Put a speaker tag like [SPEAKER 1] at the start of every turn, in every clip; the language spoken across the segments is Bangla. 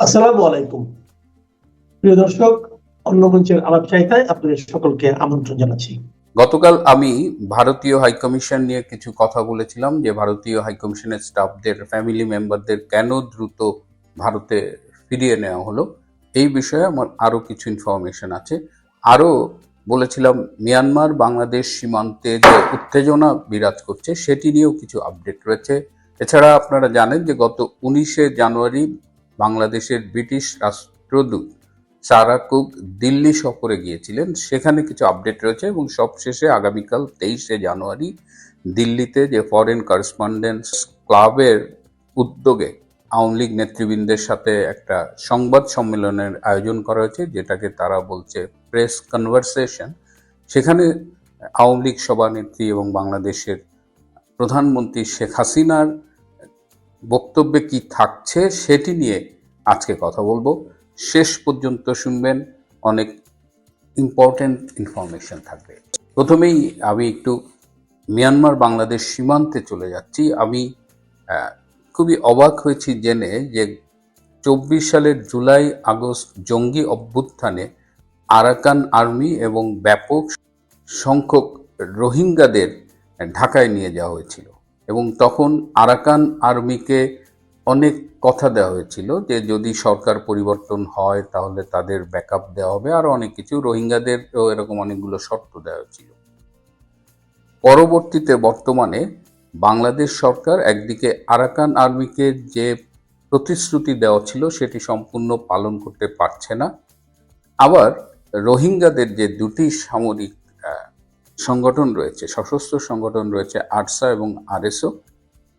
[SPEAKER 1] আসসালামু আলাইকুম। প্রিয় দর্শক অন্য আলাপ চাইতায় আপনাদের সকলকে আমন্ত্রণ জানাচ্ছি।
[SPEAKER 2] গতকাল আমি ভারতীয় হাইকমিশন নিয়ে কিছু কথা বলেছিলাম যে ভারতীয় হাইকমিশনের স্টাফদের, ফ্যামিলি মেম্বারদের কেন দ্রুত ভারতে ফিরিয়ে নেওয়া হলো, এই বিষয়ে আমার আরও কিছু ইনফরমেশন আছে। আরও বলেছিলাম, মিয়ানমার বাংলাদেশ সীমান্তে যে উত্তেজনা বিরাজ করছে, সেটি নিয়েও কিছু আপডেট রয়েছে। এছাড়া আপনারা জানেন যে গত উনিশে জানুয়ারি বাংলাদেশের ব্রিটিশ রাষ্ট্রদূত সারা কুক দিল্লি সফরে গিয়েছিলেন। সেখানে কিছু আপডেট রয়েছে এবং সবশেষে আগামীকাল তেইশে জানুয়ারি দিল্লিতে যে ফরেন করেসপন্ডেন্স ক্লাবের উদ্যোগে আওয়ামী লীগ নেতৃবৃন্দের সাথে একটা সংবাদ সম্মেলনের আয়োজন করা হয়েছে, যেটাকে তারা বলছে প্রেস কনভারসেশন। সেখানে আওয়ামী লীগ সভানেত্রী এবং বাংলাদেশের প্রধানমন্ত্রী শেখ হাসিনার বক্তব্যে কি থাকছে সেটি নিয়ে আজকে কথা বলব। শেষ পর্যন্ত শুনবেন, অনেক ইম্পর্টেন্ট ইনফরমেশন থাকবে। প্রথমেই আমি একটু মিয়ানমার বাংলাদেশ সীমান্তে চলে যাচ্ছি। আমি খুবই অবাক হয়েছি জেনে যে চব্বিশ সালের জুলাই আগস্ট জঙ্গি অভ্যুত্থানে আরাকান আর্মি এবং ব্যাপক সংখ্যক রোহিঙ্গাদের ঢাকায় নিয়ে যাওয়া হয়েছিল। এবং তখন আরাকান আর্মিকে অনেক কথা দেওয়া হয়েছিল যে যদি সরকার পরিবর্তন হয় তাহলে তাদের ব্যাকআপ দেওয়া হবে, আর অনেক কিছু। রোহিঙ্গাদেরও এরকম অনেকগুলো শর্ত দেওয়া হয়েছিল। পরবর্তীতে বর্তমানে বাংলাদেশ সরকার একদিকে আরাকান আর্মিকে যে প্রতিশ্রুতি দেওয়া ছিল সেটি সম্পূর্ণ পালন করতে পারছে না। আবার রোহিঙ্গাদের যে দুটি সামরিক সংগঠন রয়েছে, সশস্ত্র সংগঠন রয়েছে, আরসা এবং আরএসও।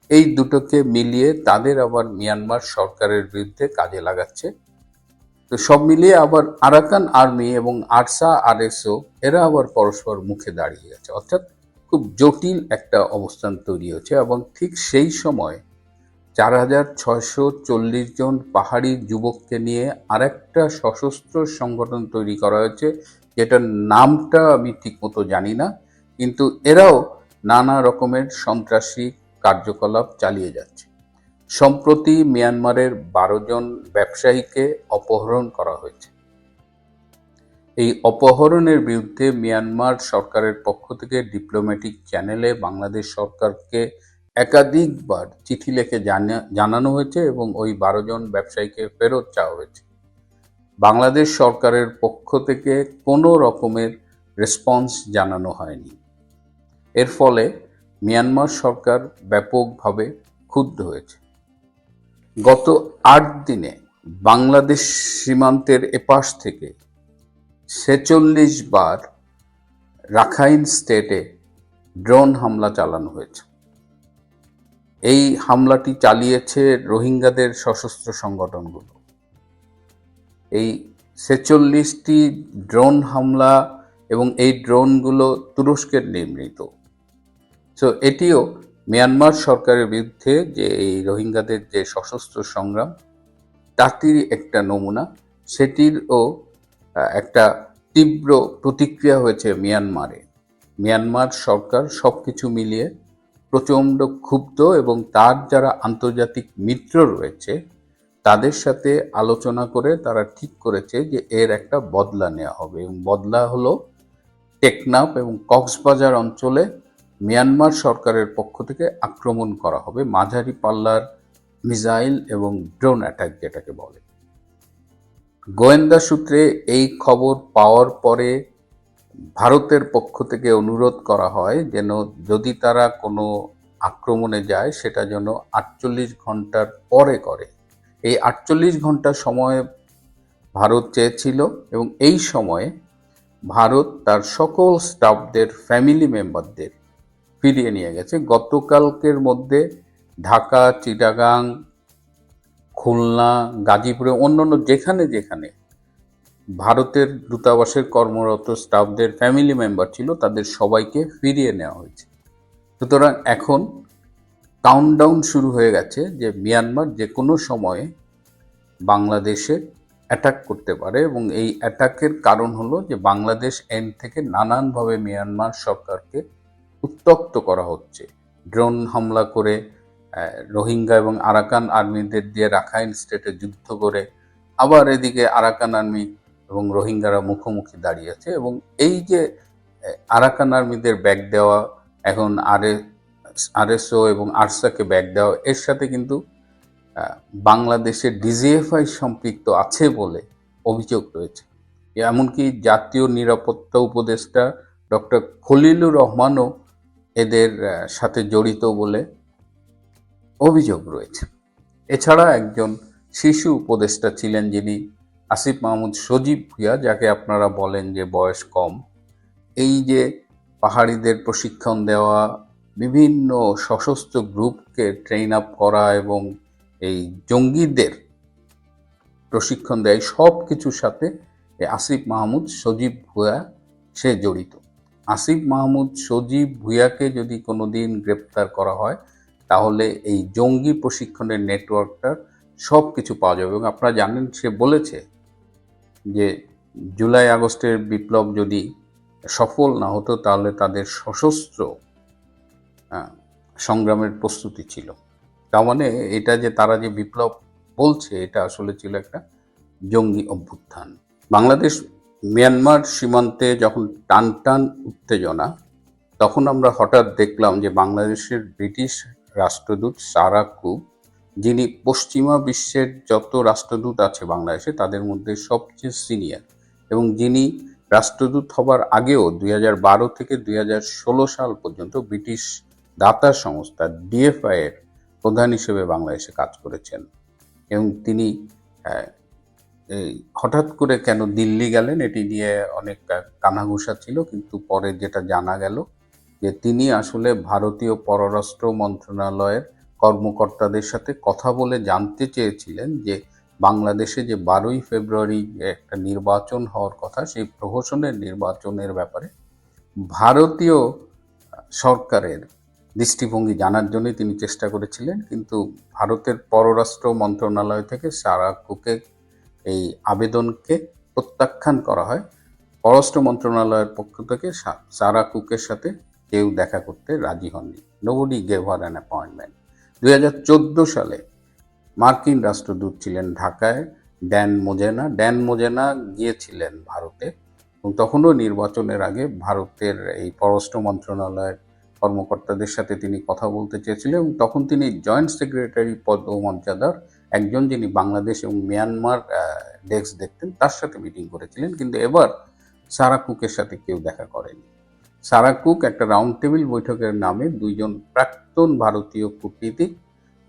[SPEAKER 2] এই দুটোকে মিলিয়ে তাদের আবার মিয়ানমার সরকারের বিরুদ্ধে কাজে লাগাচ্ছে। তো সব মিলিয়ে আবার আরাকান আর্মি এবং আরসা, আরএসও, এরা আবার পরস্পর মুখে দাঁড়িয়ে গেছে অর্থাৎ খুব জটিল একটা অবস্থান তৈরি হয়েছে এবং ঠিক সেই সময় চার হাজার ছয়শো চল্লিশ জন পাহাড়ি যুবককে নিয়ে আরেকটা সশস্ত্র সংগঠন তৈরি করা হয়েছে যেটার নামটা আমি ঠিকমতো জানি না, কিন্তু এরাও নানা রকমের সন্ত্রাসী কার্যকলাপ চালিয়ে যাচ্ছে। সম্প্রতি মিয়ানমারের বারো জন ব্যবসায়ীকে অপহরণ করা হয়েছে। এই অপহরণের বিরুদ্ধে মিয়ানমার সরকারের পক্ষ থেকে ডিপ্লোম্যাটিক চ্যানেলে বাংলাদেশ সরকারকে একাধিকবার চিঠি লিখে জানা- জানানো হয়েছে এবং ওই বারো জন ব্যবসায়ীকে ফেরত চাওয়া হয়েছে। বাংলাদেশ সরকারের পক্ষ থেকে কোনো রকমের রেসপন্স জানানো হয়নি। এর ফলে মিয়ানমার সরকার ব্যাপকভাবে ক্ষুব্ধ হয়েছে। গত আট দিনে বাংলাদেশ সীমান্তের এপাশ থেকে ছেচল্লিশ বার রাখাইন স্টেটে ড্রোন হামলা চালানো হয়েছে। এই হামলাটি চালিয়েছে রোহিঙ্গাদের সশস্ত্র সংগঠনগুলো। এই ছেচল্লিশটি ড্রোন হামলা এবং এই ড্রোনগুলো তুরস্কের নির্মিত। সো এটিও মিয়ানমার সরকারের বিরুদ্ধে যে এই রোহিঙ্গাদের যে সশস্ত্র সংগ্রাম, তারই একটা নমুনা। সেটিরও একটা তীব্র প্রতিক্রিয়া হয়েছে মিয়ানমারে। মিয়ানমার সরকার সব কিছু মিলিয়ে প্রচণ্ড ক্ষুব্ধ এবং তার যারা আন্তর্জাতিক মিত্র রয়েছে তাদের সাথে আলোচনা করে তারা ঠিক করেছে যে এর একটা বদলা নেওয়া হবে। এবং বদলা হলো টেকনাফ এবং কক্সবাজার অঞ্চলে মিয়ানমার সরকারের পক্ষ থেকে আক্রমণ করা হবে। মাঝারি পাল্লার মিসাইল এবং ড্রোন অ্যাটাক যেটাকে বলে। গোয়েন্দা সূত্রে এই খবর পাওয়ার পরে ভারতের পক্ষ থেকে অনুরোধ করা হয় যেন যদি তারা কোনো আক্রমণে যায়, সেটা যেন আটচল্লিশ ঘণ্টার পরে করে। এই আটচল্লিশ ঘণ্টা সময় ভারত চেয়েছিল এবং এই সময়ে ভারত তার সকল স্টাফদের ফ্যামিলি মেম্বারদের ফিরিয়ে নিয়ে গেছে। গতকালকের মধ্যে ঢাকা, চিটাগাং, খুলনা, গাজীপুরে অন্যান্য যেখানে যেখানে ভারতের দূতাবাসের কর্মরত স্টাফদের ফ্যামিলি মেম্বার ছিল, তাদের সবাইকে ফিরিয়ে নেওয়া হয়েছে। সুতরাং এখন কাউন্টডাউন শুরু হয়ে গেছে যে মিয়ানমার যে কোনো সময়ে বাংলাদেশে অ্যাটাক করতে পারে এবং এই অ্যাটাকের কারণ হলো যে বাংলাদেশ এন্ড থেকে নানানভাবে মিয়ানমার সরকারকে উত্তক্ত করা হচ্ছে। ড্রোন হামলা করে রোহিঙ্গা এবং আরাকান আর্মিদের দিয়ে রাখাইন স্টেটে যুদ্ধ করে, আবার এদিকে আরাকান আর্মি এবং রোহিঙ্গারা মুখোমুখি দাঁড়িয়েছে এবং এই যে আরাকান আর্মিদের ব্যাগ দেওয়া, এখন আর আরএসও এবং আরসাকে ব্যাগ দেওয়া, এর সাথে কিন্তু বাংলাদেশের ডিজিএফআই সম্পৃক্ত আছে বলে অভিযোগ রয়েছে। এমনকি জাতীয় নিরাপত্তা উপদেষ্টা ডক্টর খলিলুর রহমানও এদের সাথে জড়িত বলে অভিযোগ রয়েছে। এছাড়া একজন শিশু উপদেষ্টা ছিলেন যিনি আসিফ মাহমুদ সজীব ভুইয়া, যাকে আপনারা বলেন যে বয়স কম। এই যে পাহাড়িদের প্রশিক্ষণ দেওয়া বিভিন্ন সশস্ত্র গ্রুপকে ট্রেন আপ করা এবং এই জঙ্গিদের প্রশিক্ষণ দেয় সব কিছুর সাথে আসিফ মাহমুদ, সজীব ভুয়া সে জড়িত। আসিফ মাহমুদ, সজীব ভুয়াকে যদি কোনোদিন গ্রেপ্তার করা হয়, তাহলে এই জঙ্গি প্রশিক্ষণের নেটওয়ার্কটার সব কিছু পাওয়া যাবে এবং আপনারা জানেন, সে বলেছে যে জুলাই আগস্টের বিপ্লব যদি সফল না হতো, তাহলে তাদের সশস্ত্র সংগ্রামের প্রস্তুতি ছিল। তার মানে এটা যে তারা যে বিপ্লব বলছে, এটা আসলে ছিল একটা জঙ্গি অভ্যুত্থান। বাংলাদেশ, মিয়ানমার সীমান্তে যখন টান টান উত্তেজনা, তখন আমরা হঠাৎ দেখলাম যে বাংলাদেশের ব্রিটিশ রাষ্ট্রদূত সারা কুক যিনি পশ্চিমা বিশ্বের যত রাষ্ট্রদূত আছে বাংলাদেশে, তাদের মধ্যে সবচেয়ে সিনিয়র এবং যিনি রাষ্ট্রদূত হবার আগেও দুই থেকে দুই হাজার ষোলো সাল পর্যন্ত ব্রিটিশ দাতা সংস্থা ডিএফআই এর প্রধান হিসেবে বাংলাদেশে কাজ করেছেন। এবং তিনি হঠাৎ করে কেন দিল্লি গেলেন এটি নিয়ে অনেক কানাঘুষা ছিল, কিন্তু পরে যেটা জানা গেল যে তিনি আসলে ভারতীয় পররাষ্ট্র মন্ত্রণালয়ের কর্মকর্তাদের সাথে কথা বলে জানতে চেয়েছিলেন যে বাংলাদেশে যে বারোই ফেব্রুয়ারি একটা নির্বাচন হওয়ার কথা, সেই প্রহসনের নির্বাচনের ব্যাপারে ভারতীয় সরকারের দৃষ্টিভঙ্গি জানার জন্যই তিনি চেষ্টা করেছিলেন, কিন্তু ভারতের পররাষ্ট্র মন্ত্রণালয় থেকে সারা কুকে এই আবেদনকে প্রত্যাখ্যান করা হয়। পররাষ্ট্র মন্ত্রণালয়ের পক্ষ থেকে সারা কুকের সাথে কেউ দেখা করতে রাজি হননি। Nobody gave her an appointment দুই হাজার চোদ্দ সালে মার্কিন রাষ্ট্রদূত ছিলেন ঢাকায় ড্যান মোজেনা। ড্যান মোজেনা গিয়েছিলেন ভারতে, এবং তখনও নির্বাচনের আগে ভারতের এই পররাষ্ট্র মন্ত্রণালয়ের কর্মকর্তাদের সাথে তিনি কথা বলতে চেয়েছিলেন এবং তখন তিনি জয়েন্ট সেক্রেটারি পদ ও মর্যাদার একজন যিনি বাংলাদেশ এবং মিয়ানমার ডেস্ক দেখতেন, তার সাথে মিটিং করেছিলেন। কিন্তু এবার সারা কুকের সাথে কেউ দেখা করেনি। সারা কুক একটা রাউন্ড টেবিল বৈঠকের নামে দুইজন প্রাক্তন ভারতীয় কূটনীতিক,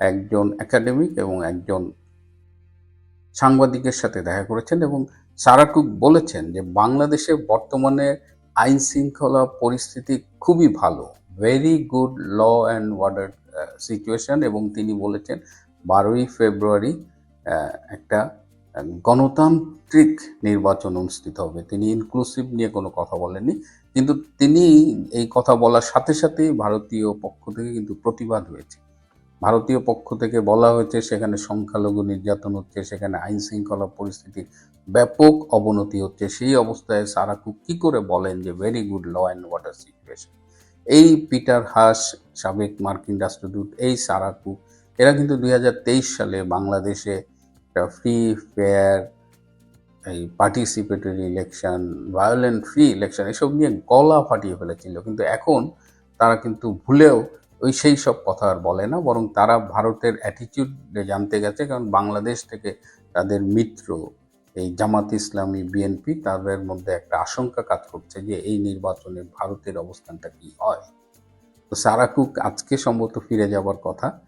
[SPEAKER 2] একজন একাডেমিক এবং একজন সাংবাদিকের সাথে দেখা করেছেন এবং সারা কুক বলেছেন যে বাংলাদেশে বর্তমানে আইন শৃঙ্খলা পরিস্থিতি খুবই ভালো। Very good law and order situation এবং তিনি বলেছেন বারোই ফেব্রুয়ারি একটা গণতান্ত্রিক নির্বাচন অনুষ্ঠিত হবে। তিনি ইনক্লুসিভ নিয়ে কোনো কথা বলেননি। কিন্তু তিনি এই কথা বলার সাথে সাথেই ভারতীয় পক্ষ থেকে কিন্তু প্রতিবাদ হয়েছে। ভারতীয় পক্ষ থেকে বলা হয়েছে সেখানে সংখ্যালঘু নির্যাতন হচ্ছে, সেখানে আইন শৃঙ্খলা পরিস্থিতির ব্যাপক অবনতি হচ্ছে। সেই অবস্থায় সারা কুক কি করে বলেন যে very good law and water situation এই পিটার হাস, সাবেক মার্কিন রাষ্ট্রদূত এই সারা কুক এরা কিন্তু দু হাজার তেইশ সালে বাংলাদেশে একটা ফ্রি ফেয়ার এই participatory election violent free election এসব নিয়ে গলা ফাটিয়ে ফেলেছিল। কিন্তু এখন তারা কিন্তু ভুলেও ওই সেই সব কথা আর বলে না, বরং তারা ভারতের অ্যাটিটিউড জানতে গেছে, কারণ বাংলাদেশ থেকে তাদের মিত্র এই জামাত ইসলামী বিএনপি তাদের মধ্যে একটা আশঙ্কা কাজ করছে যে এই নির্বাচনে ভারতের অবস্থানটা কি হয়? তো সারা কুক আজকে সম্ভবত ফিরে যাবার কথা।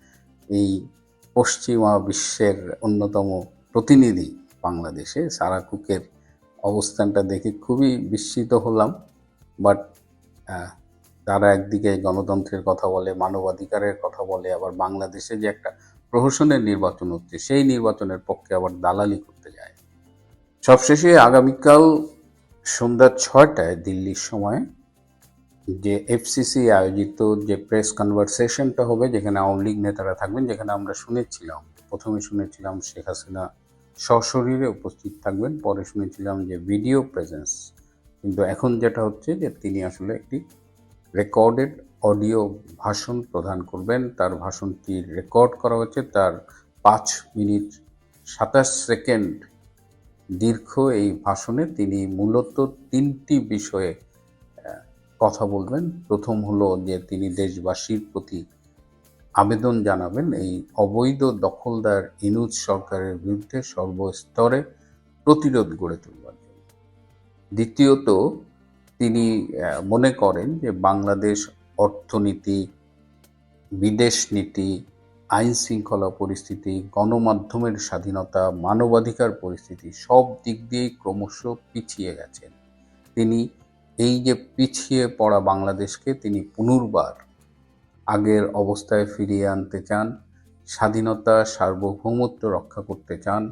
[SPEAKER 2] এই পশ্চিমা বিশ্বের অন্যতম প্রতিনিধি বাংলাদেশে সারা কুকের অবস্থানটা দেখে খুবই বিস্মিত হলাম। বাট তারা একদিকে গণতন্ত্রের কথা বলে, মানবাধিকারের কথা বলে, আবার বাংলাদেশে যে একটা প্রহসনের নির্বাচন হচ্ছে, সেই নির্বাচনের পক্ষে আবার দালালি যায় সবশেষে আগামীকাল সন্ধ্যা ছয়টায় দিল্লির সময় যে এফসিসি আয়োজিত যে প্রেস কনভারসেশনটা হবে, যেখানে আওয়ামী লীগ নেতারা থাকবেন, যেখানে আমরা শুনেছিলাম, প্রথমে শুনেছিলাম শেখ হাসিনা সশরীরে উপস্থিত থাকবেন, পরে শুনেছিলাম যে ভিডিও প্রেজেন্স কিন্তু এখন যেটা হচ্ছে যে তিনি আসলে একটি রেকর্ডেড অডিও ভাষণ প্রদান করবেন। তার ভাষণটি রেকর্ড করা হচ্ছে তার পাঁচ মিনিট সাতাশ সেকেন্ড দীর্ঘ এই ভাষণে তিনি মূলত তিনটি বিষয়ে কথা বলবেন। প্রথম হলো যে তিনি দেশবাসীর প্রতি আবেদন জানাবেন এই অবৈধ দখলদার ইনুজ সরকারের বিরুদ্ধে সর্বস্তরে প্রতিরোধ গড়ে তুলবার জন্য। দ্বিতীয়ত, তিনি মনে করেন যে বাংলাদেশ অর্থনীতি, বিদেশ নীতি আইন শৃঙ্খলা পরিস্থিতি, গণমাধ্যমের স্বাধীনতা, মানবাধিকার পরিস্থিতি, সব দিক দিয়েই ক্রমশ পিছিয়ে গেছেন। তিনি এই যে পিছিয়ে পড়া বাংলাদেশকে তিনি পুনর্বার আগের অবস্থায় ফিরিয়ে আনতে চান, স্বাধীনতা, সার্বভৌমত্ব রক্ষা করতে চান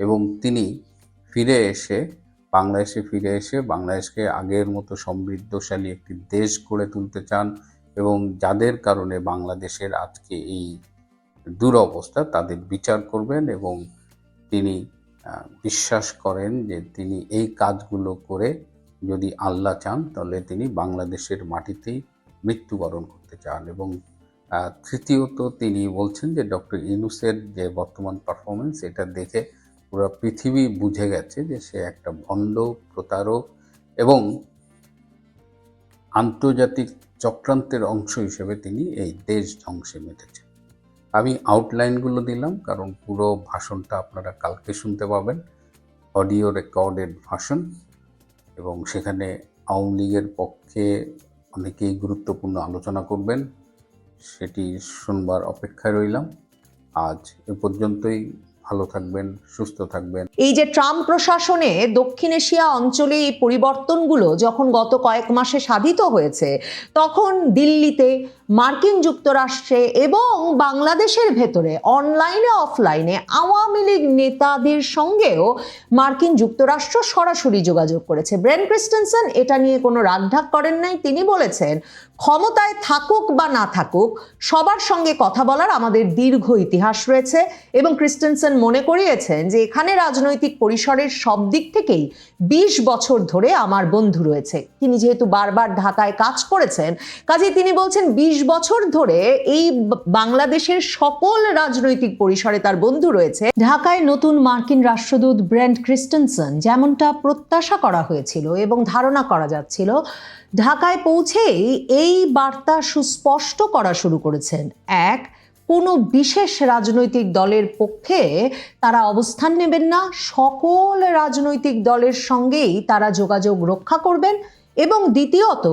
[SPEAKER 2] এবং তিনি ফিরে এসে, বাংলাদেশে ফিরে এসে বাংলাদেশকে আগের মতো সমৃদ্ধশালী একটি দেশ গড়ে তুলতে চান এবং যাদের কারণে বাংলাদেশের আজকে এই দুরবস্থা, তাদের বিচার করবেন এবং তিনি বিশ্বাস করেন যে তিনি এই কাজগুলো করে যদি আল্লাহ চান, তাহলে তিনি বাংলাদেশের মাটিতেই মৃত্যুবরণ করতে চান। এবং তৃতীয়ত তিনি বলছেন যে ডক্টর ইনুসের যে বর্তমান পারফরমেন্স এটা দেখে পুরো পৃথিবী বুঝে গেছে যে সে একটা ভণ্ড, প্রতারক এবং আন্তর্জাতিক চক্রান্তের অংশ হিসেবে তিনি এই দেশ ধ্বংসে মেতেছেন আমি আউটলাইনগুলো দিলাম, কারণ পুরো ভাষণটা আপনারা কালকে শুনতে পাবেন। অডিও রেকর্ডেড ভাষণ এবং সেখানে আওয়ামী লীগের পক্ষে অনেকেই গুরুত্বপূর্ণ আলোচনা করবেন, সেটি শুনবার অপেক্ষায় রইলাম। আজ এ পর্যন্তই। ভালো থাকবেন, সুস্থ থাকবেন।
[SPEAKER 3] এই যে ট্রাম্প প্রশাসনে দক্ষিণ এশিয়া অঞ্চলে এই পরিবর্তনগুলো যখন গত কয়েক মাসে সাধিত হয়েছে, তখন দিল্লিতে, মার্কিন যুক্তরাষ্ট্রে এবং বাংলাদেশের ভেতরে, অনলাইনে, অফলাইনে আওয়ামী লীগ নেতাদের সঙ্গেও মার্কিন যুক্তরাষ্ট্র সরাসরি যোগাযোগ করেছে। ব্রেন ক্রিস্টেনসন এটা নিয়ে কোনো রাগঢাক করেন নাই, তিনি বলেছেন ক্ষমতায় থাকুক বা না থাকুক, সবার সঙ্গে কথা বলার আমাদের দীর্ঘ ইতিহাস রয়েছে এবং ক্রিস্টেনসন মনে করিয়েছেন যে এখানে রাজনৈতিক পরিসরের সব দিক থেকেই বিশ বছর ধরে আমার বন্ধু রয়েছে। তিনি যেহেতু বারবার ঢাকায় কাজ করেছেন, কাজেই তিনি বলছেন বিশ বছর ধরে এই বাংলাদেশের সকল রাজনৈতিক পরিসরে তার বন্ধু রয়েছে। ঢাকায় নতুন মার্কিন রাষ্ট্রদূত ব্র্যান্ড ক্রিস্টেনসন যেমনটা প্রত্যাশা করা হয়েছিল এবং ধারণা করা যাচ্ছিল ঢাকায় পৌঁছেই এই বার্তা সুস্পষ্ট করা শুরু করেছেন। এক, কোনো বিশেষ রাজনৈতিক দলের পক্ষে তারা অবস্থান নেবেন না। সকল রাজনৈতিক দলের সঙ্গেই তারা যোগাযোগ রক্ষা করবেন। এবং দ্বিতীয়ত,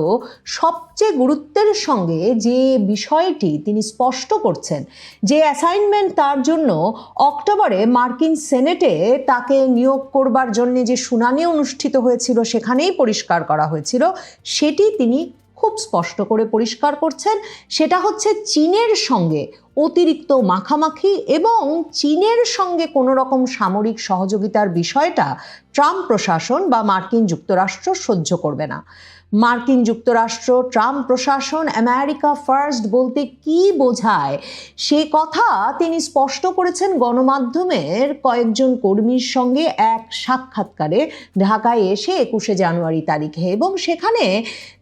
[SPEAKER 3] সবচেয়ে গুরুত্বের সঙ্গে যে বিষয়টি তিনি স্পষ্ট করছেন, যে অ্যাসাইনমেন্ট তার জন্য অক্টোবরে মার্কিন সেনেটে তাকে নিয়োগ করবার জন্য যে শুনানি অনুষ্ঠিত হয়েছিল, সেখানেই পরিষ্কার করা হয়েছিল, সেটি তিনি খুব স্পষ্ট করে পরিষ্কার করছেন। সেটা হচ্ছে চীনের সঙ্গে অতিরিক্ত মাখামাখি এবং চীনের সঙ্গে কোনো রকম সামরিক সহযোগিতার বিষয়টা ট্রাম্প প্রশাসন বা মার্কিন যুক্তরাষ্ট্র সহ্য করবে না। মার্কিন যুক্তরাষ্ট্র, ট্রাম্প প্রশাসন, আমেরিকা ফার্স্ট বলতে কি বোঝায় সে কথা তিনি স্পষ্ট করেছেন গণমাধ্যমের কয়েকজন কর্মীর সঙ্গে এক সাক্ষাৎকারে ঢাকায় এসে একুশে জানুয়ারি তারিখে এবং সেখানে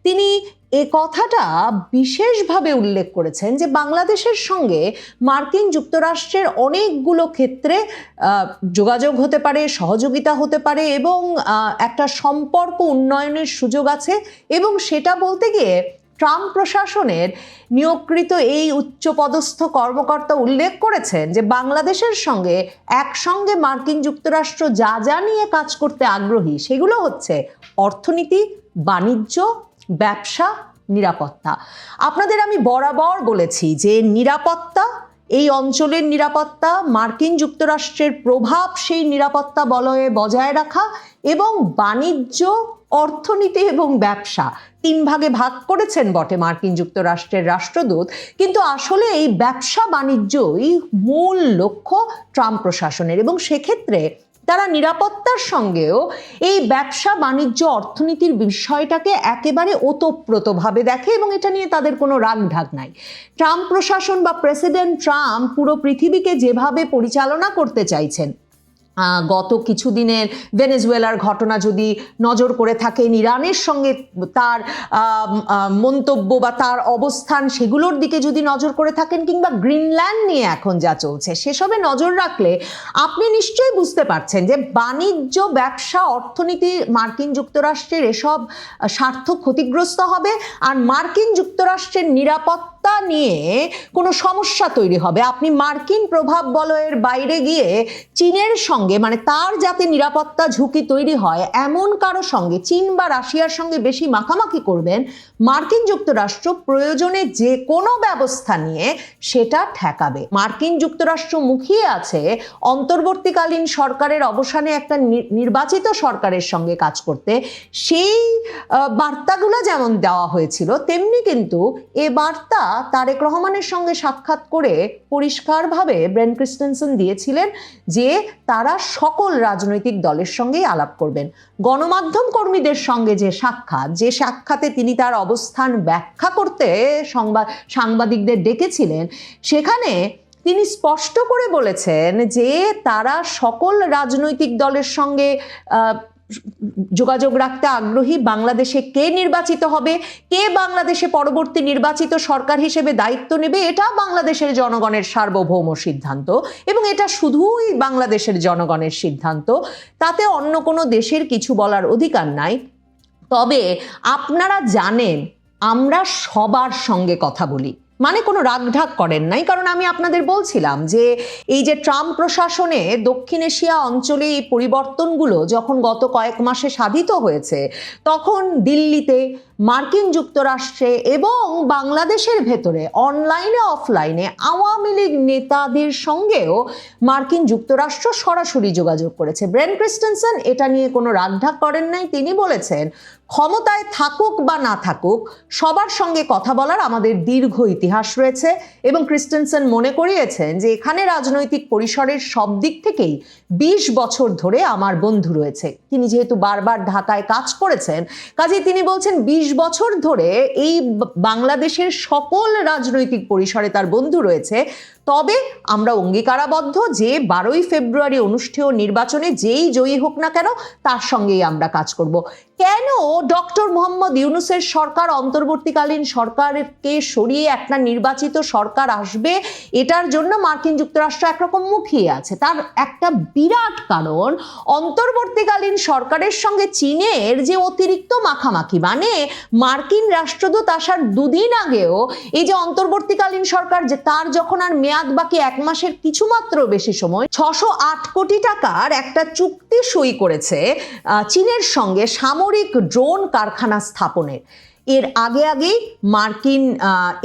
[SPEAKER 3] তিনি এ কথাটা বিশেষভাবে উল্লেখ করেছেন যে বাংলাদেশের সঙ্গে মার্কিন যুক্তরাষ্ট্রের অনেকগুলো ক্ষেত্রে যোগাযোগ হতে পারে, সহযোগিতা হতে পারে এবং একটা সম্পর্ক উন্নয়নের সুযোগ আছে এবং সেটা বলতে গিয়ে ট্রাম্প প্রশাসনের নিয়োগকৃত এই উচ্চপদস্থ কর্মকর্তা উল্লেখ করেছেন যে বাংলাদেশের সঙ্গে একসঙ্গে মার্কিন যুক্তরাষ্ট্র যা যা নিয়ে কাজ করতে আগ্রহী সেগুলো হচ্ছে অর্থনীতি, বাণিজ্য ব্যবসা, নিরাপত্তা। আপনাদের আমি বরাবর বলেছি যে নিরাপত্তা, এই অঞ্চলের নিরাপত্তা, মার্কিন যুক্তরাষ্ট্রের প্রভাব সেই নিরাপত্তা বলয়ে বজায় রাখা এবং বাণিজ্য, অর্থনীতি এবং ব্যবসা তিন ভাগে ভাগ করেছেন বটে মার্কিন যুক্তরাষ্ট্রের রাষ্ট্রদূত। কিন্তু আসলে এই ব্যবসা বাণিজ্যই মূল লক্ষ্য ট্রাম্প প্রশাসনের এবং সেক্ষেত্রে তারা নিরাপত্তার সঙ্গেও এই ব্যবসা বাণিজ্য অর্থনীতির বিষয়টাকে একেবারে ওতপ্রোতভাবে দেখে এবং এটা নিয়ে তাদের কোনো রাগ ঢাক নাই। ট্রাম্প প্রশাসন বা প্রেসিডেন্ট ট্রাম্প পুরো পৃথিবীকে যেভাবে পরিচালনা করতে চাইছেন গত কিছুদিনের ভেনেজুয়েলার ঘটনা যদি নজর করে থাকেন, ইরানের সঙ্গে তার মন্তব্য বা তার অবস্থান সেগুলোর দিকে যদি নজর করে থাকেন কিংবা গ্রিনল্যান্ড নিয়ে এখন যা চলছে, সেসবে নজর রাখলে আপনি নিশ্চয়ই বুঝতে পারছেন যে বাণিজ্য, ব্যবসা, অর্থনীতি, মার্কিন যুক্তরাষ্ট্রের এসব স্বার্থ ক্ষতিগ্রস্ত হবে। আর মার্কিন যুক্তরাষ্ট্রের নিরাপত্তা নিয়ে কোনো সমস্যা তৈরি হবে। আপনি মার্কিন প্রভাব বলয়ের বাইরে গিয়ে চীনের সঙ্গে মানে তার যাতে নিরাপত্তা ঝুঁকি তৈরি হয়, এমন কারও সঙ্গে, চীন বা রাশিয়ার সঙ্গে বেশি মাখামাখি করবেন মার্কিন যুক্তরাষ্ট্র প্রয়োজনে যে কোনো ব্যবস্থা নিয়ে সেটা ঠেকাবে। মার্কিন যুক্তরাষ্ট্র মুখিয়ে আছে অন্তর্বর্তীকালীন সরকারের অবসানে একটা নির্বাচিত সরকারের সঙ্গে কাজ করতে। সেই বার্তাগুলো যেমন দেওয়া হয়েছিল, তেমনি কিন্তু এ বার্তা তারেক রহমানের সঙ্গে সাক্ষাৎ করে পরিষ্কারভাবে ব্রেন ক্রিস্টেনসন দিয়েছিলেন যে তারা সকল রাজনৈতিক দলের সঙ্গেই আলাপ করবেন। গণমাধ্যম কর্মীদের সঙ্গে যে সাক্ষাৎ, যে সাক্ষাতে তিনি তার অবস্থান ব্যাখ্যা করতে সংবাদ সাংবাদিকদের ডেকেছিলেন। সেখানে তিনি স্পষ্ট করে বলেছেন যে তারা সকল রাজনৈতিক দলের সঙ্গে যোগাযোগ রাখতে আগ্রহী। বাংলাদেশে কে নির্বাচিত হবে? কে বাংলাদেশে পরবর্তী নির্বাচিত সরকার হিসেবে দায়িত্ব নেবে? এটা বাংলাদেশের জনগণের সার্বভৌম সিদ্ধান্ত এবং এটা শুধুই বাংলাদেশের জনগণের সিদ্ধান্ত। তাতে অন্য কোনো দেশের কিছু বলার অধিকার নাই। তবে আপনারা জানেন, আমরা সবার সঙ্গে কথা বলি। মানে কোনো রাগঢাক করেন নাই, কারণ আমি আপনাদের বলছিলাম যে এই যে ট্রাম্প প্রশাসনে দক্ষিণ এশিয়া অঞ্চলে এই পরিবর্তনগুলো যখন গত কয়েক মাসে সাধিত হয়েছে, তখন দিল্লিতে মার্কিন যুক্তরাষ্ট্রে এবং বাংলাদেশের ভেতরে অনলাইনে অফলাইনে আওয়ামী লীগ নেতাদের সঙ্গেও মার্কিন যুক্তরাষ্ট্র সরাসরি যোগাযোগ করেছে। ব্রেন ক্রিস্টেনসন এটা নিয়ে কোনো রাগঢাক করেন নাই, তিনি বলেছেন ক্ষমতায় থাকুক বা না থাকুক, সবার সঙ্গে কথা বলার আমাদের দীর্ঘ ইতিহাস রয়েছে এবং ক্রিস্টেনসেন মনে করিয়েছেন যে এখানে রাজনৈতিক পরিসরের সব দিক থেকেই বিশ বছর ধরে আমার বন্ধু রয়েছে। তিনি যেহেতু বারবার ঢাকায় কাজ করেছেন, কাজেই তিনি বলছেন বিশ বছর ধরে এই বাংলাদেশের সকল রাজনৈতিক পরিসরে তার বন্ধু রয়েছে। তবে আমরা অঙ্গীকারাবদ্ধ যে বারোই ফেব্রুয়ারি অনুষ্ঠেয় নির্বাচনে যেই জয়ী হোক না কেন, তার সঙ্গেই আমরা কাজ করব। কেন ডক্টর মোহাম্মদ ইউনুসের সরকার অন্তর্বর্তীকালীন সরকারকে সরিয়ে একটা নির্বাচিত সরকার আসবে, এটার জন্য মার্কিন যুক্তরাষ্ট্র একরকম মুখিয়ে আছে। তার একটা বিরাট কারণ, অন্তর্বর্তীকালীন সরকারের সঙ্গে চীনের যে অতিরিক্ত মাখামাখি মানে মার্কিন রাষ্ট্রদূত আসার দুদিন আগেও এই যে অন্তর্বর্তীকালীন সরকার যে তার যখন আর মেয়াদ বাকি এক মাসের কিছুমাত্র বেশি সময়, ছশো আট কোটি টাকার একটা চুক্তি সই করেছে চীনের সঙ্গে সামরিক ড্রোন কারখানা স্থাপনের। এর আগে আগেই মার্কিন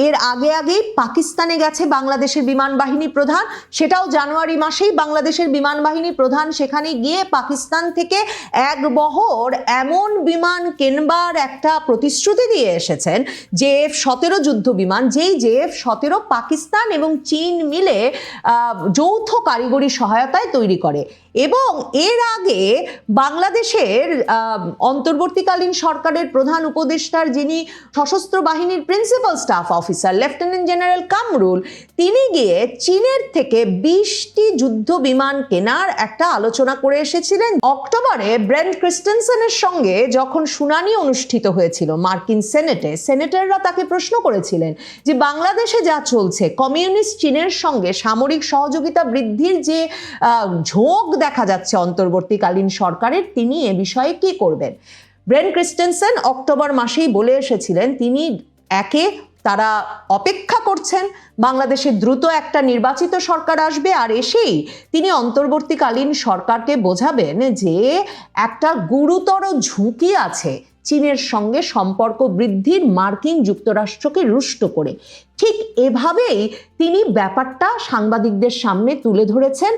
[SPEAKER 3] এর আগে আগেই পাকিস্তানে গেছে বাংলাদেশের বিমান বাহিনী প্রধান। সেটাও জানুয়ারি মাসেই বাংলাদেশের বিমান বাহিনী প্রধান। সেখানে গিয়ে পাকিস্তান থেকে এক বহর এমন বিমান কেনবার একটা প্রতিশ্রুতি দিয়ে এসেছেন যে এফ সতেরো যুদ্ধ বিমান। যেই যে এফ সতেরো পাকিস্তান এবং চীন মিলে যৌথ কারিগরি সহায়তায় তৈরি করে। এবং এর আগে বাংলাদেশের অন্তর্বর্তীকালীন সরকারের প্রধান উপদেষ্টার যিনি সশস্ত্র বাহিনীর principal staff officer lieutenant general Kamrul তিনি গিয়ে চীনের থেকে বিশটি যুদ্ধ বিমান কেনার একটা আলোচনা করে এসেছিলেন। অক্টোবরে ব্রেন্ট ক্রিস্টেনসনের সঙ্গে যখন শুনানি অনুষ্ঠিত হয়েছিল মার্কিন সেনেটে, সেনেটাররা তাকে প্রশ্ন করেছিলেন যে বাংলাদেশে যা চলছে, কমিউনিস্ট চীনের সঙ্গে সামরিক সহযোগিতা বৃদ্ধির যে ঝোঁক দেখা যাচ্ছে অন্তর্বর্তীকালীন সরকারের, তিনি এ বিষয়ে কি করবেন? ব্রেন ক্রিস্টেনসেন অক্টোবর মাসেই বলে এসেছিলেন, তিনি একে তারা অপেক্ষা করছেন, বাংলাদেশে দ্রুত একটা নির্বাচিত সরকার আসবে, আর এসেই তিনি অন্তর্বর্তীকালীন সরকারকে বোঝাবেন যে একটা গুরুতর ঝুঁকি আছে চীনের সঙ্গে সম্পর্ক বৃদ্ধির মার্কিন যুক্তরাষ্ট্রকে রুষ্ট করে। ঠিক এভাবেই তিনি ব্যাপারটা সাংবাদিকদের সামনে তুলে ধরেছেন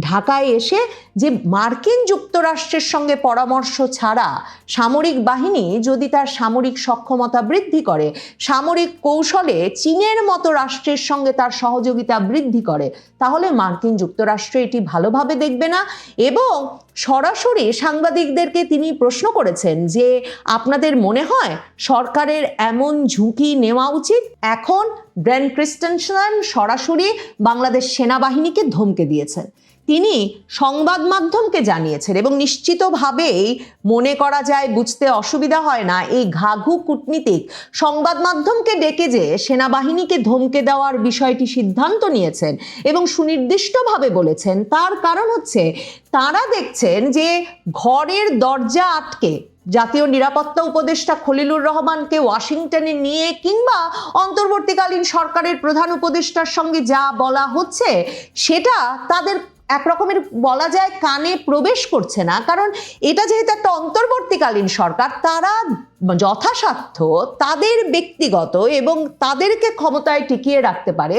[SPEAKER 3] ঢাকায় এসে যে মার্কিন যুক্তরাষ্ট্রের সঙ্গে পরামর্শ ছাড়া সামরিক বাহিনী যদি তার সামরিক সক্ষমতা বৃদ্ধি করে, সামরিক কৌশলে চীনের মতো রাষ্ট্রের সঙ্গে তার সহযোগিতা বৃদ্ধি করে, তাহলে মার্কিন যুক্তরাষ্ট্র এটি ভালোভাবে দেখবে না। এবং সরাসরি সাংবাদিকদেরকে তিনি প্রশ্ন করেছেন যে, আপনাদের মনে হয় সরকারের এমন ঝুঁকি নেওয়া উচিত? এখন ব্রেন ক্রিস্টেনসন সরাসরি বাংলাদেশ সেনাবাহিনীকে ধমকে দিয়েছেন। তিনি সংবাদ মাধ্যমকে জানিয়েছেন এবং নিশ্চিতভাবেই মনে করা যায় বুঝতে অসুবিধা হয় না এই ঘাঘু কূটনীতিক সংবাদ মাধ্যমকে ডেকে যে সেনাবাহিনীকে ধমকে দেওয়ার বিষয়টি সিদ্ধান্ত নিয়েছেন এবং সুনির্দিষ্টভাবে বলেছেন, তার কারণ হচ্ছে তারা দেখছেন যে ঘরের দরজা আটকে জাতীয় নিরাপত্তা উপদেষ্টা খলিলুর রহমানকে ওয়াশিংটনে নিয়ে কিংবা অন্তর্বর্তীকালীন সরকারের প্রধান উপদেষ্টার সঙ্গে যা বলা হচ্ছে, সেটা তাদের এক রকমের বলা যায় কানে প্রবেশ করছে না। কারণ এটা যেহেতু একটা অন্তর্বর্তীকালীন সরকার, তারা যথাসাধ্য তাদের ব্যক্তিগত এবং তাদেরকে ক্ষমতায় টিকিয়ে রাখতে পারে,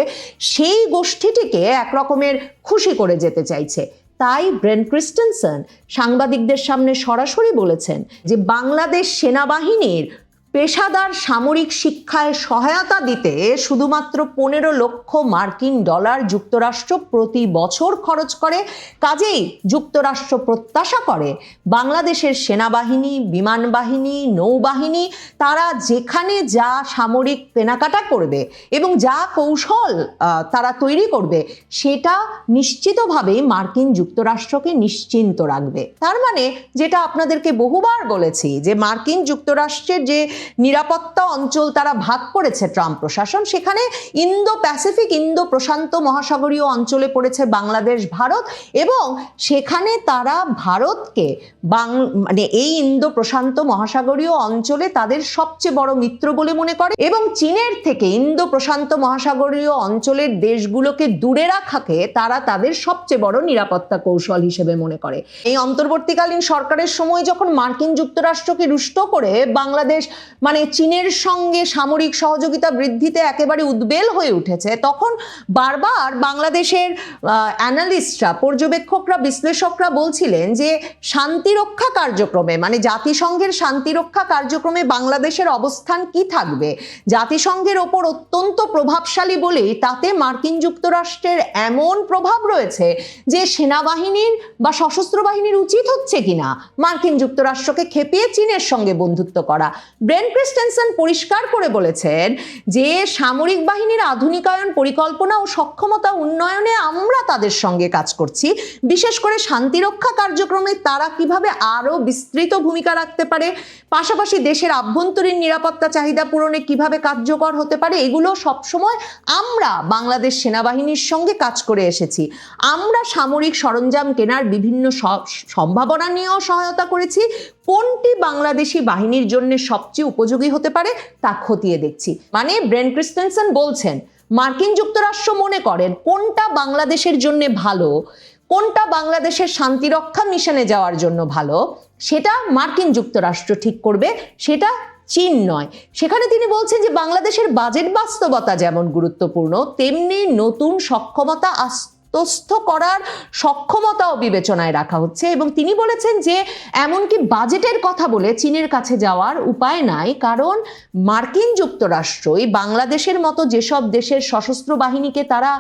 [SPEAKER 3] সেই গোষ্ঠীটিকে এক রকমের খুশি করে যেতে চাইছে। তাই ব্রেন ক্রিস্টেনসন সাংবাদিকদের সামনে সরাসরি বলেছেন যে বাংলাদেশ সেনাবাহিনীর পেশাদার সামরিক শিক্ষায় সহায়তা দিতে শুধুমাত্র পনেরো লক্ষ মার্কিন ডলার যুক্তরাষ্ট্র প্রতি বছর খরচ করে, কাজেই যুক্তরাষ্ট্র প্রত্যাশা করে বাংলাদেশের সেনাবাহিনী বিমান বাহিনী নৌবাহিনী, তারা যেখানে যা সামরিক কেনাকাটা করবে এবং যা কৌশল তারা তৈরি করবে, সেটা নিশ্চিতভাবেই মার্কিন যুক্তরাষ্ট্রকে নিশ্চিন্ত রাখবে। তার মানে যেটা আপনাদেরকে বহুবার বলেছি যে মার্কিন যুক্তরাষ্ট্রের যে নিরাপত্তা অঞ্চল তারা ভাগ করেছে ট্রাম্প প্রশাসন। সেখানে ইন্দো প্যাসিফিক ইন্দো প্রশান্ত মহাসাগরীয় অঞ্চলে পড়েছে বাংলাদেশ, ভারত এবং সেখানে তারা ভারতকে বাং মানে এই ইন্দো প্রশান্ত মহাসাগরীয় অঞ্চলে তাদের সবচেয়ে বড় মিত্র বলে মনে করে এবং চীনের থেকে ইন্দো প্রশান্ত মহাসাগরীয় অঞ্চলের দেশগুলোকে দূরে রাখাকে তারা তাদের সবচেয়ে বড় নিরাপত্তা কৌশল হিসেবে মনে করে। এই অন্তর্বর্তীকালীন সরকারের সময় যখন মার্কিন যুক্তরাষ্ট্রকে রুষ্ট করে বাংলাদেশ মানে চীনের সঙ্গে সামরিক সহযোগিতা বৃদ্ধিতে একেবারে উদ্বেল হয়ে উঠেছে। তখন বারবার বাংলাদেশের অ্যানালিস্টরা পর্যবেক্ষকরা, বিশ্লেষকরা বলছিলেন যে শান্তিরক্ষা কার্যক্রমে মানে জাতিসংঘের শান্তিরক্ষা কার্যক্রমে বাংলাদেশের অবস্থান কি থাকবে? জাতিসংঘের ওপর অত্যন্ত প্রভাবশালী বলেই তাতে মার্কিন যুক্তরাষ্ট্রের এমন প্রভাব রয়েছে যে সেনাবাহিনীর বা সশস্ত্র বাহিনীর উচিত হচ্ছে কিনা? মার্কিন যুক্তরাষ্ট্রকে খেপিয়ে চীনের সঙ্গে বন্ধুত্ব করা। ব্রেন ক্রিস্টেনসন পরিষ্কার করে বলেছেন যে সামরিক বাহিনীর আধুনিকায়ন পরিকল্পনা ও সক্ষমতা উন্নয়নে আমরা তাদের সঙ্গে কাজ করছি। বিশেষ করে শান্তিরক্ষা কার্যক্রমে তারা কীভাবে আরও বিস্তৃত ভূমিকা রাখতে পারে পাশাপাশি দেশের আভ্যন্তরীণ নিরাপত্তা চাহিদা পূরণে কীভাবে কার্যকর হতে পারে, এগুলো সবসময় আমরা বাংলাদেশ সেনাবাহিনীর সঙ্গে কাজ করে এসেছি। আমরা সামরিক সরঞ্জাম কেনার বিভিন্ন সম্ভাবনা নিয়েও সহায়তা করেছি। কোনটি বাংলাদেশি বাহিনীর জন্য সবচেয়ে উপযোগী হতে পারে, তা খতিয়ে দেখছি। মানে ব্রেন ক্রিস্টেনসন বলছেন, মার্কিন যুক্তরাষ্ট্র মনে করেন, কোনটা বাংলাদেশের জন্য ভালো কোনটা বাংলাদেশের শান্তিরক্ষা মিশনে যাওয়ার জন্য ভালো? সেটা মার্কিন যুক্তরাষ্ট্র ঠিক করবে, সেটা চীন নয়। সেখানে তিনি বলছেন যে বাংলাদেশের বাজেট বাস্তবতা যেমন গুরুত্বপূর্ণ, তেমনি নতুন সক্ষমতা আস্তস্থ করার সক্ষমতাও বিবেচনায় রাখা হচ্ছে এবং তিনি বলেছেন যে এমনকি বাজেটের কথা বলে চীনের কাছে যাওয়ার উপায় নাই, কারণ মার্কিন যুক্তরাষ্ট্রই বাংলাদেশের মতো যেসব দেশের সশস্ত্র বাহিনীকে তারা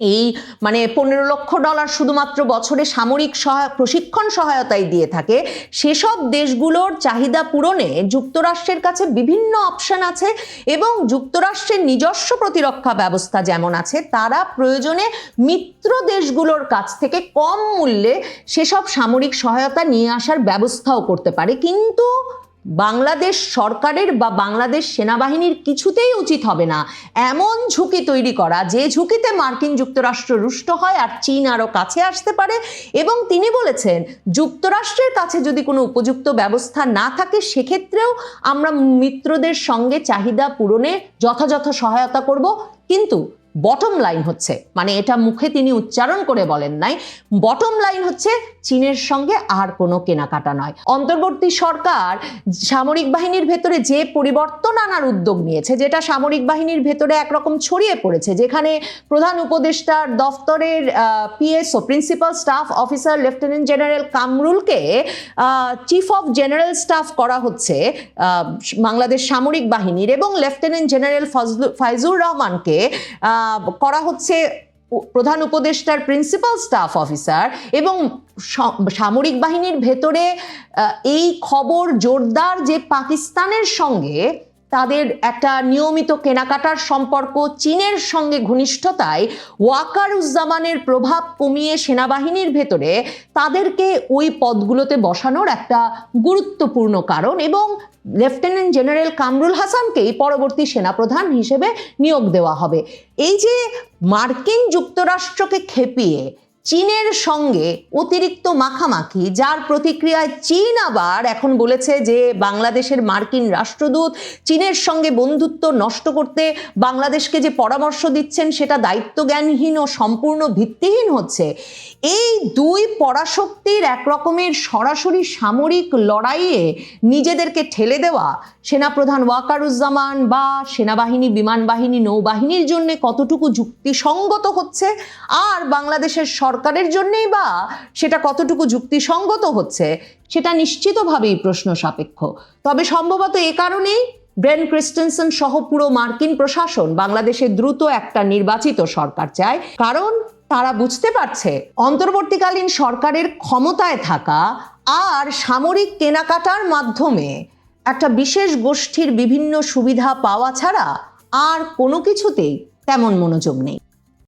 [SPEAKER 3] এই মানে পনেরো লক্ষ ডলার শুধুমাত্র বছরে সামরিক সহায়, প্রশিক্ষণ সহায়তায় দিয়ে থাকে। সেসব দেশগুলোর চাহিদা পূরণে যুক্তরাষ্ট্রের কাছে বিভিন্ন অপশান আছে এবং যুক্তরাষ্ট্রের নিজস্ব প্রতিরক্ষা ব্যবস্থা যেমন আছে, তারা প্রয়োজনে মিত্র দেশগুলোর কাছ থেকে কম মূল্যে সেসব সামরিক সহায়তা নিয়ে আসার ব্যবস্থাও করতে পারে। কিন্তু বাংলাদেশ সরকারের বা বাংলাদেশ সেনাবাহিনীর কিছুতেই উচিত হবে না। এমন ঝুঁকি তৈরি করা, যে ঝুঁকিতে মার্কিন যুক্তরাষ্ট্র রুষ্ট হয় আর চীন আরও কাছে আসতে পারে এবং তিনি বলেছেন, যুক্তরাষ্ট্রের কাছে যদি কোনো উপযুক্ত ব্যবস্থা না থাকে, সেক্ষেত্রেও আমরা মিত্রদের সঙ্গে চাহিদা পূরণে যথাযথ সহায়তা করব। কিন্তু বটম লাইন হচ্ছে মানে এটা মুখে তিনি উচ্চারণ করে বলেন নাই বটম লাইন হচ্ছে চীনের সঙ্গে আর কোনো কেনাকাটা নয়। অন্তর্বর্তী সরকার সামরিক বাহিনীর ভেতরে যে পরিবর্তন আনার উদ্যোগ নিয়েছে, যেটা সামরিক বাহিনীর ভেতরে একরকম ছড়িয়ে পড়েছে, যেখানে প্রধান উপদেষ্টার দফতরের PSO principal staff officer lieutenant general কামরুলকে chief of general staff করা হচ্ছে বাংলাদেশ সামরিক বাহিনীর এবং লেফটেন্যান্ট জেনারেল ফজলু- ফাইজুর রহমানকে করা হচ্ছে প্রধান উপদেষ্টার প্রিন্সিপাল স্টাফ অফিসার এবং সামরিক বাহিনীর ভেতরে এই খবর জোরদার যে পাকিস্তানের সঙ্গে তাদের একটা নিয়মিত কেনাকাটার সম্পর্ক চীনের সঙ্গে ঘনিষ্ঠতায় ওয়াকারুজ্জামানের প্রভাব কমিয়ে সেনাবাহিনীর ভেতরে তাদেরকে ওই পদগুলোতে বসানোর একটা গুরুত্বপূর্ণ কারণ এবং লেফটেন্যান্ট জেনারেল কামরুল হাসানকেই পরবর্তী সেনাপ্রধান হিসেবে নিয়োগ দেওয়া হবে। এই যে মার্কিন যুক্তরাষ্ট্রকে খেপিয়ে চীনের সঙ্গে অতিরিক্ত মাখামাখি, যার প্রতিক্রিয়ায় চীন আবার এখন বলেছে যে বাংলাদেশের মার্কিন রাষ্ট্রদূত চীনের সঙ্গে বন্ধুত্ব নষ্ট করতে বাংলাদেশকে যে পরামর্শ দিচ্ছেন সেটা দায়িত্বজ্ঞানহীন ও সম্পূর্ণ ভিত্তিহীন হচ্ছে। এই দুই পরাশক্তির এক রকমের সরাসরি সামরিক লড়াইয়ে নিজেদেরকে ঠেলে দেওয়া, সেনাপ্রধান ওয়াকারুজ্জামান বা সেনাবাহিনী, বিমান বাহিনী, নৌবাহিনীর জন্য কতটুকু যুক্তিসঙ্গত হচ্ছে, আর বাংলাদেশের সরকারের জন্যেই বা সেটা কতটুকু যুক্তিসঙ্গত হচ্ছে, সেটা নিশ্চিতভাবেই প্রশ্ন সাপেক্ষ। তবে সম্ভবত এ কারণেই ব্রেন ক্রিস্টেনসন সহ পুরো মার্কিন প্রশাসন বাংলাদেশে দ্রুত একটা নির্বাচিত সরকার চায়। কারণ তারা বুঝতে পারছে, অন্তর্বর্তীকালীন সরকারের ক্ষমতায় থাকা আর সামরিক কেনাকাটার মাধ্যমে একটা বিশেষ গোষ্ঠীর বিভিন্ন সুবিধা পাওয়া ছাড়া আর কোনো কিছুতেই তেমন মনোযোগ নেই।